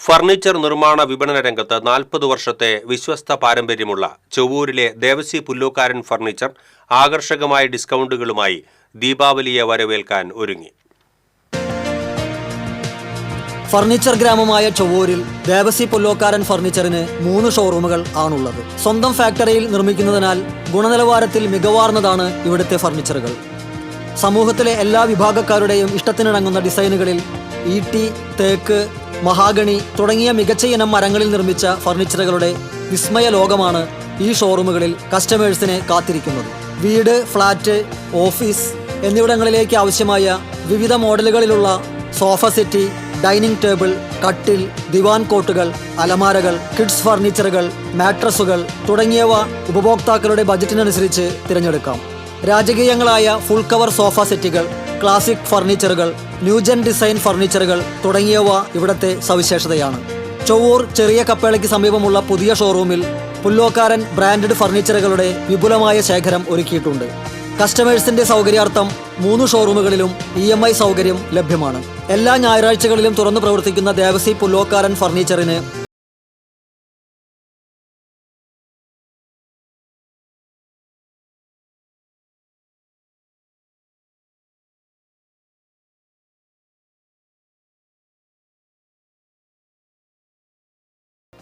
Furniture നിർമ്മാണ വിപണന രംഗത്ത് നാൽപ്പത് വർഷത്തെ വിശ്വസ്ത പാരമ്പര്യമുള്ള ചൊവ്വൂരിലെ ദേവസി പുല്ലൂക്കാരൻ ഫർണിച്ചർ ആകർഷകമായ ഡിസ്കൗണ്ടുകളുമായി ദീപാവലിയെ വരവേൽക്കാൻ ഒരുങ്ങി. ഫർണിച്ചർ ഗ്രാമമായ ചൊവ്വൂരിൽ ദേവസി പുല്ലോക്കാരൻ ഫർണിച്ചറിന് മൂന്ന് ഷോറൂമുകൾ ആണുള്ളത്. സ്വന്തം ഫാക്ടറിയിൽ നിർമ്മിക്കുന്നതിനാൽ ഗുണനിലവാരത്തിൽ മികവാർന്നതാണ് ഇവിടുത്തെ ഫർണിച്ചറുകൾ. സമൂഹത്തിലെ എല്ലാ വിഭാഗക്കാരുടെയും ഇഷ്ടത്തിനിണങ്ങുന്ന ഡിസൈനുകളിൽ ഈട്ടി തേക്ക് മഹാഗണി തുടങ്ങിയ മികച്ച ഇനം മരങ്ങളിൽ നിർമ്മിച്ച ഫർണിച്ചറുകളുടെ വിസ്മയ ലോകമാണ് ഈ ഷോറൂമുകളിൽ കസ്റ്റമേഴ്സിനെ കാത്തിരിക്കുന്നത്. വീട് ഫ്ളാറ്റ് ഓഫീസ് എന്നിവിടങ്ങളിലേക്ക് ആവശ്യമായ വിവിധ മോഡലുകളിലുള്ള സോഫ സെറ്റി ഡൈനിങ് ടേബിൾ കട്ടിൽ ദിവാൻ കോട്ടുകൾ അലമാരകൾ കിഡ്സ് ഫർണിച്ചറുകൾ മാട്രസുകൾ തുടങ്ങിയവ ഉപഭോക്താക്കളുടെ ബജറ്റിനനുസരിച്ച് തിരഞ്ഞെടുക്കാം. രാജകീയങ്ങളായ ഫുൾ കവർ സോഫ സെറ്റുകൾ ക്ലാസിക് ഫർണിച്ചറുകൾ ന്യൂജൻ ഡിസൈൻ ഫർണിച്ചറുകൾ തുടങ്ങിയവ ഇവിടത്തെ സവിശേഷതയാണ്. ചൊവ്വൂർ ചെറിയ കപ്പേളയ്ക്ക് സമീപമുള്ള പുതിയ ഷോറൂമിൽ പുല്ലോക്കാരൻ ബ്രാൻഡഡ് ഫർണിച്ചറുകളുടെ വിപുലമായ ശേഖരം ഒരുക്കിയിട്ടുണ്ട്. കസ്റ്റമേഴ്സിന്റെ സൗകര്യാർത്ഥം മൂന്ന് ഷോറൂമുകളിലും ഇ എം ഐ സൗകര്യം ലഭ്യമാണ്. എല്ലാ ഞായറാഴ്ചകളിലും തുറന്നു പ്രവർത്തിക്കുന്ന ദേവസി പുല്ലോക്കാരൻ ഫർണിച്ചറിന്